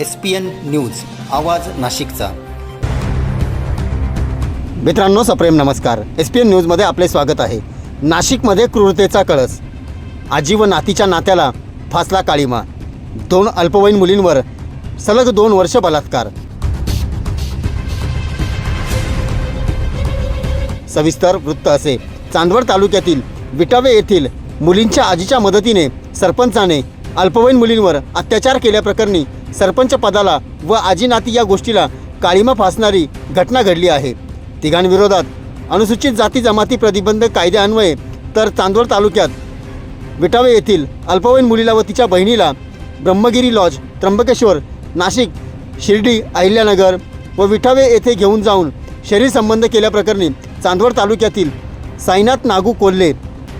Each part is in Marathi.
एस पी एन न्यूज आवाज नाशिकचा. मित्रांनो सप्रेम नमस्कार. एस पी एन न्यूजमध्ये आपले स्वागत आहे. नाशिकमध्ये क्रूरतेचा कळस. आजी व नातीच्या नात्याला फासला काळीमा. दोन अल्पवयीन मुलींवर सलग दोन वर्ष बलात्कार. सविस्तर वृत्त असे. चांदवड तालुक्यातील विटावे येथील मुलींच्या आजीच्या मदतीने सरपंचाने अल्पवयीन मुलींवर अत्याचार केल्याप्रकरणी सरपंच पदाला व आजी नाती या गोष्टीला काळीमा फासणारी घटना घडली आहे. तिघांविरोधात अनुसूचित जाती जमाती प्रतिबंध कायद्यान्वये तर चांदवड तालुक्यात विटावे येथील अल्पवयीन मुलीला व तिच्या बहिणीला ब्रह्मगिरी लॉज त्र्यंबकेश्वर नाशिक शिर्डी अहिल्यानगर व विठावे येथे घेऊन जाऊन शरीर संबंध केल्याप्रकरणी चांदवड तालुक्यातील साईनाथ नागू कोल्हे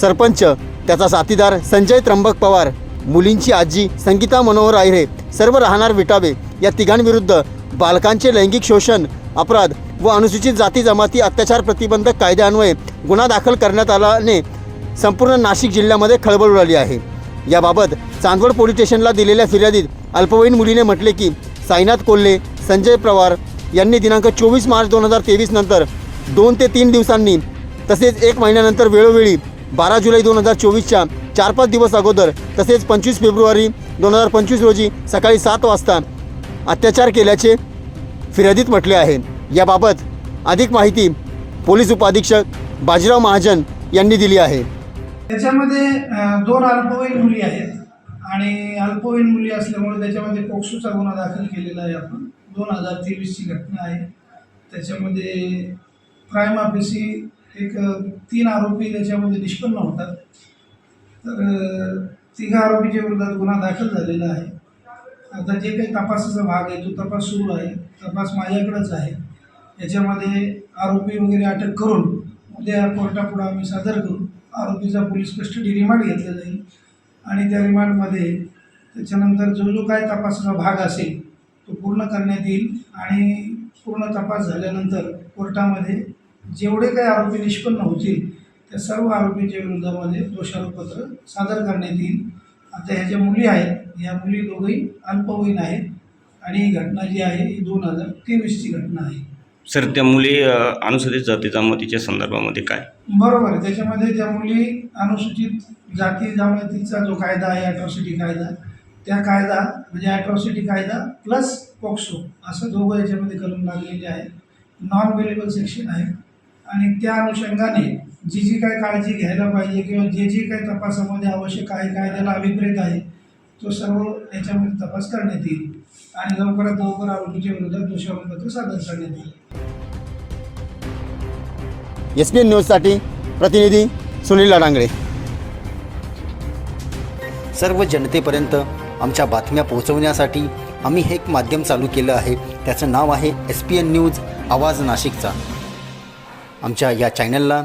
सरपंच त्याचा साथीदार संजय त्र्यंबक पवार मुलींची आजी संगीता मनोहर आहिरे सर्व राहणार विटावे. या तिघांविरुद्ध बालकांचे लैंगिक शोषण अपराध व अनुसूचित जाती जमाती अत्याचार प्रतिबंधक कायद्यान्वये गुन्हा दाखल करण्यात आल्याने संपूर्ण नाशिक जिल्ह्यामध्ये खळबळ उडाली आहे. याबाबत चांदवड पोलीस स्टेशनला दिलेल्या फिर्यादीत अल्पवयीन मुलीने म्हटले की साईनाथ कोल्हे संजय पवार यांनी दिनांक चोवीस मार्च दोन हजार तेवीस नंतर दोन ते तीन दिवसांनी तसेच एक महिन्यानंतर वेळोवेळी बारा जुलै दोन हजार चोवीसच्या चार पाच दिवस अगोदर तसेच पंचवीस फेब्रुवारी दोन हजार पंचवीस रोजी सकाळी सात वाजता अत्याचार केल्याचे फिर्यादीत म्हटले आहे. याबाबत अधिक माहिती पोलीस उपाधीक्षक बाजीराव महाजन यांनी दिली आहे. त्याच्यामध्ये दोन अल्पवयीन मुली आहेत आणि अल्पवयीन मुली असल्यामुळे त्याच्यामध्ये पोक्सोचा गुन्हा दाखल केलेला आहे आपण. दोन हजार तेवीसची घटना आहे. त्याच्यामध्ये प्राईम ऑफिसी एक तीन आरोपी त्याच्यामध्ये निष्पन्न होतात. तर तिघा आरोपीच्या विरोधात गुन्हा दाखल झालेला आहे. आता जे काही तपासाचा भाग आहे तो तपास सुरू आहे. तपास माझ्याकडंच आहे. याच्यामध्ये आरोपी वगैरे अटक करून उद्या कोर्टापुढं आम्ही सादर करू. आरोपीचा पोलीस कस्टडी रिमांड घेतला जाईल. आणि त्या रिमांडमध्ये त्याच्यानंतर जो जो काय तपासाचा भाग असेल तो पूर्ण करण्यात येईल. आणि पूर्ण तपास झाल्यानंतर कोर्टामध्ये जेवढे काही आरोपी निष्पन्न होतील त्या सर्व आरोपींच्या विरोधामध्ये दोषारोपपत्र सादर करण्यात येईल. आता ह्या ज्या मुली आहेत ह्या मुली दोघंही अल्पवयीन आहेत आणि ही घटना जी आहे ही दोन हजार तेवीसची घटना आहे. सर त्या मुली अ, अनुसूचित जाती जमातीच्या संदर्भामध्ये काय? बरोबर आहे. त्याच्यामध्ये ज्या मुली अनुसूचित जाती जमातीचा जो कायदा आहे ॲट्रॉसिटी कायदा त्या कायदा म्हणजे ॲट्रॉसिटी कायदा प्लस पॉक्सो असं दोघं याच्यामध्ये कलम लागलेले आहेत. नॉन वेलेबल सेक्शन आहे आणि त्या अनुषंगाने जी जी काय काळजी घ्यायला पाहिजे किंवा जे जे काही तपासामध्ये आवश्यक आहे कायद्याला अभिप्रेत आहे तो सर्व याच्यामध्ये तपास करण्यात येईल. आणि लवकरात लवकर आरोपीच्या विरोधात दोषारोपपत्र सादर करण्यात येईल. एस पी एन न्यूजसाठी प्रतिनिधी सुनील लाडांगळे. सर्व जनतेपर्यंत आमच्या बातम्या पोहोचवण्यासाठी आम्ही हे एक माध्यम चालू केलं आहे. त्याचं नाव आहे एस पी एन न्यूज आवाज नाशिकचा. आमच्या या चॅनलला